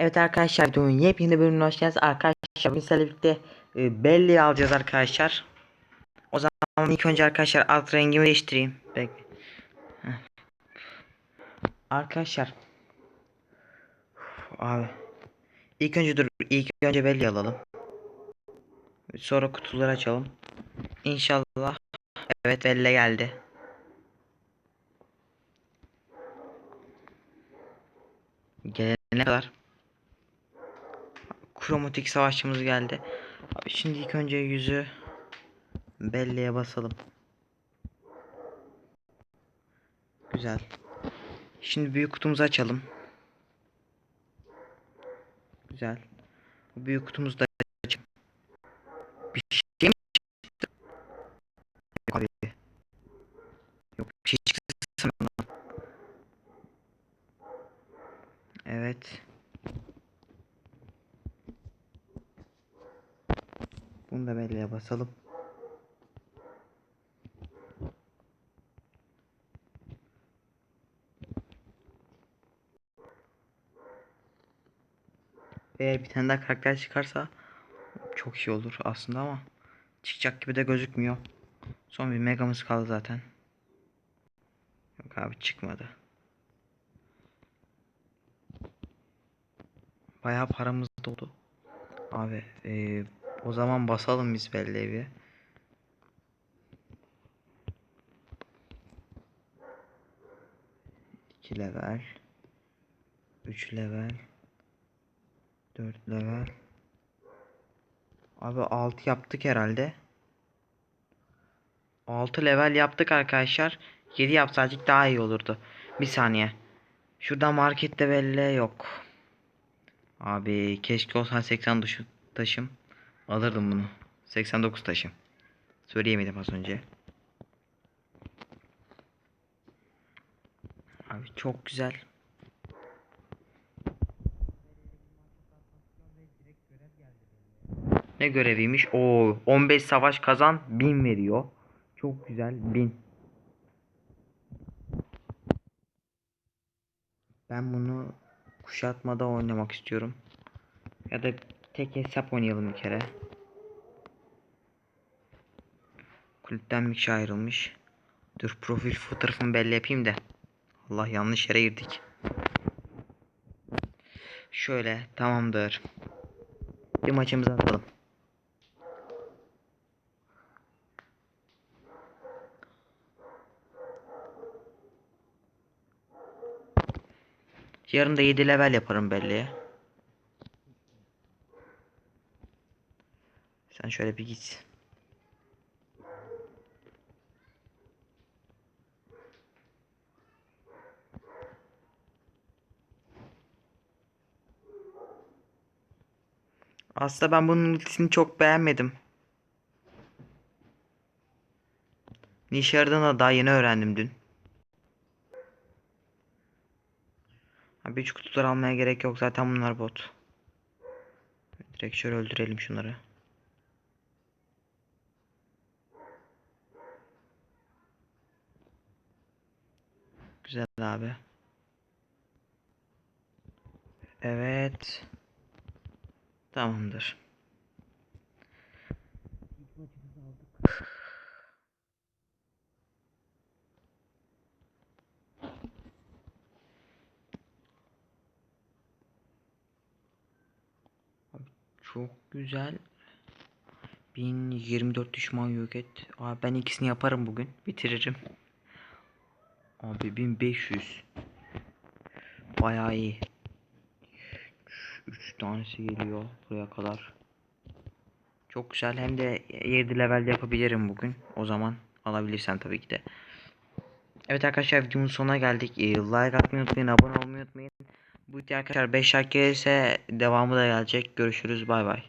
Evet arkadaşlar videonun yepyeni bölümüne hoş geldiniz. Arkadaşlar bugün sizlerle birlikte e, Belli'yi alacağız arkadaşlar. O zaman ilk önce arkadaşlar alt rengimi değiştireyim. Bekle. Arkadaşlar. Abi. İlk önce dur. ilk önce Belli alalım. Sonra kutuları açalım. İnşallah. Evet Belli geldi. Gelene kadar kromatik savaşçımız geldi. Abi şimdi ilk önce yüzü belleğe basalım. Güzel. Şimdi büyük kutumuzu açalım. Güzel. Bu büyük kutumuzu da açalım. Bir şey mi çıktı? Yok abi. Yok bir şey çıktı sanırım. Evet. Bunu da belleğe basalım. Eğer bir tane daha karakter çıkarsa çok iyi olur aslında ama çıkacak gibi de gözükmüyor. Son bir megamız kaldı zaten. Yok abi çıkmadı. Bayağı paramız doldu. Abi eee, o zaman basalım biz belli bir. İki level. Üç level. Dört level. Abi altı yaptık herhalde. Altı level yaptık arkadaşlar. Yedi yapsaydık daha iyi olurdu. Bir saniye. Şurada markette belli yok. Abi keşke olsa 80 taşı- taşım. Alırdım bunu. 89 taşım. Söyleyemedim az önce. Abi çok güzel. Ne göreviymiş? Oo, 15 savaş kazan 1000 veriyor. Çok güzel 1000. Ben bunu kuşatmada oynamak istiyorum. Ya da tek hesap oynayalım bir kere. Kulüpten bir kişi ayrılmış. Dur profil fotoğrafımı belli yapayım da. Allah yanlış yere girdik. Şöyle tamamdır. Bir maçımızı atalım. Yarın da 7 level yaparım belli. Sen şöyle bir git. Aslında ben bunun ultisini çok beğenmedim. Yaradığını da daha yeni öğrendim dün. Abi 3 kutular almaya gerek yok zaten bunlar bot. Direkt şöyle öldürelim şunları. Güzel abi. Evet. Tamamdır. Çok güzel. 1024 düşman yok et. Abi ben ikisini yaparım bugün. Bitiririm. Abi 1500. Bayağı iyi. 3 tanesi geliyor buraya kadar. Çok güzel. Hem de 7 level yapabilirim bugün. O zaman alabilirsen tabii ki de. Evet arkadaşlar videomun sonuna geldik. Ee, Like atmayı unutmayın. Abone olmayı unutmayın. Bu video arkadaşlar 5 like gelirse devamı da gelecek. Görüşürüz. Bay bay.